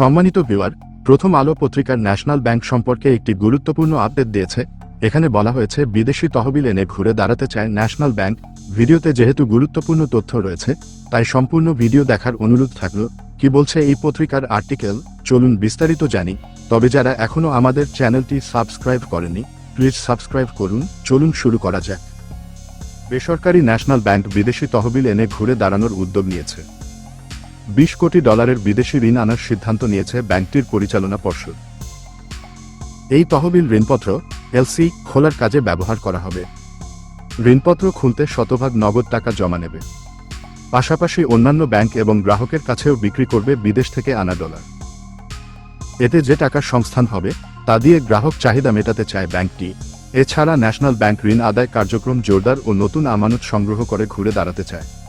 সম্মানিত ভিউয়ার, প্রথম আলো পত্রিকার ন্যাশনাল ব্যাংক সম্পর্কে একটি গুরুত্বপূর্ণ আপডেট দিয়েছে। এখানে বলা হয়েছে, বিদেশি তহবিল এনে ঘুরে দাঁড়াতে চায় ন্যাশনাল ব্যাংক। ভিডিওতে যেহেতু গুরুত্বপূর্ণ তথ্য রয়েছে, তাই সম্পূর্ণ ভিডিও দেখার অনুরোধ থাকল, কি বলছে এই পত্রিকার আর্টিকেল? চলুন বিস্তারিত জানি। তবে যারা এখনও আমাদের চ্যানেলটি সাবস্ক্রাইব করেনি, প্লিজ সাবস্ক্রাইব করুন। চলুন শুরু করা যাক। বেসরকারি ন্যাশনাল ব্যাংক বিদেশি তহবিল এনে ঘুরে দাঁড়ানোর উদ্যোগ নিয়েছে। বিশ কোটি ডলারের বিদেশি ঋণ আনার সিদ্ধান্ত নিয়েছে ব্যাংকটির পরিচালনা পর্ষদ। এই তহবিল ঋণপত্র এলসি খোলার কাজে ব্যবহার করা হবে। ঋণপত্র খুলতে শতভাগ নগদ টাকা জমা নেবে। পাশাপাশি অন্যান্য ব্যাংক এবং গ্রাহকের কাছেও বিক্রি করবে বিদেশ থেকে আনা ডলার। এতে যে টাকার সংস্থান হবে, তা দিয়ে গ্রাহক চাহিদা মেটাতে চায় ব্যাংকটি। এছাড়া ন্যাশনাল ব্যাংক ঋণ আদায় কার্যক্রম জোরদার ও নতুন আমানত সংগ্রহ করে ঘুরে দাঁড়াতে চায়।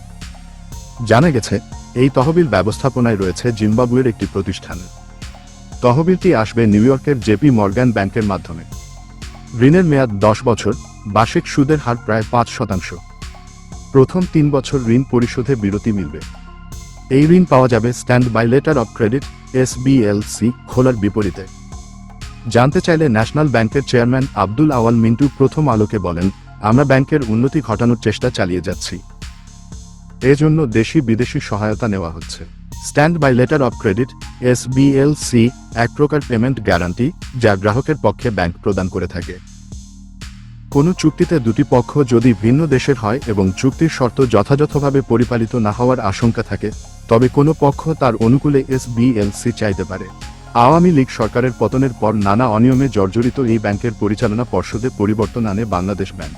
জানা গেছে, এই তহবিল ব্যবস্থাপনায় রয়েছে জিম্বাবুয়ের একটি প্রতিষ্ঠান। তহবিলটি আসবে নিউ ইয়র্কের জেপি মর্গান ব্যাংকের মাধ্যমে। ঋণের মেয়াদ দশ বছর, বার্ষিক সুদের হার প্রায় পাঁচ শতাংশ। প্রথম তিন বছর ঋণ পরিশোধে বিরতি মিলবে। এই ঋণ পাওয়া যাবে standby letter of credit, SBLC, খোলার বিপরীতে। জানতে চাইলে ন্যাশনাল ব্যাংকের চেয়ারম্যান আব্দুল আওয়াল মিন্টু প্রথম আলোকে বলেন, আমরা ব্যাংকের উন্নতি ঘটানোর চেষ্টা চালিয়ে যাচ্ছি। এজন্য দেশি বিদেশি সহায়তা নেওয়া হচ্ছে। Standby letter of credit SBLC এক প্রকার পেমেন্ট গ্যারান্টি যা গ্রাহকের পক্ষে ব্যাংক প্রদান করে থাকে। কোনো চুক্তিতে দুটি পক্ষ যদি ভিন্ন দেশের হয় এবং চুক্তির শর্ত যথাযথভাবে পরিপালিত না হওয়ার আশঙ্কা থাকে, তবে কোনো পক্ষ তার অনুকূলে এসবিএলসি চাইতে পারে। আওয়ামী লীগ সরকারের পতনের পর নানা অনিয়মে জর্জরিত এই ব্যাংকের পরিচালনা পর্ষদে পরিবর্তন আনে বাংলাদেশ ব্যাংক।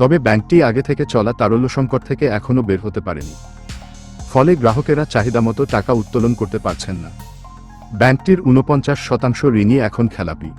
তবে ব্যাংকটি আগে থেকে চলা তারল্য সংকট থেকে এখনও বের হতে পারেনি। ফলে গ্রাহকেরা চাহিদা মতো টাকা উত্তোলন করতে পারছেন না। ব্যাংকটির ঊনপঞ্চাশ শতাংশ ঋণই এখন খেলাপি।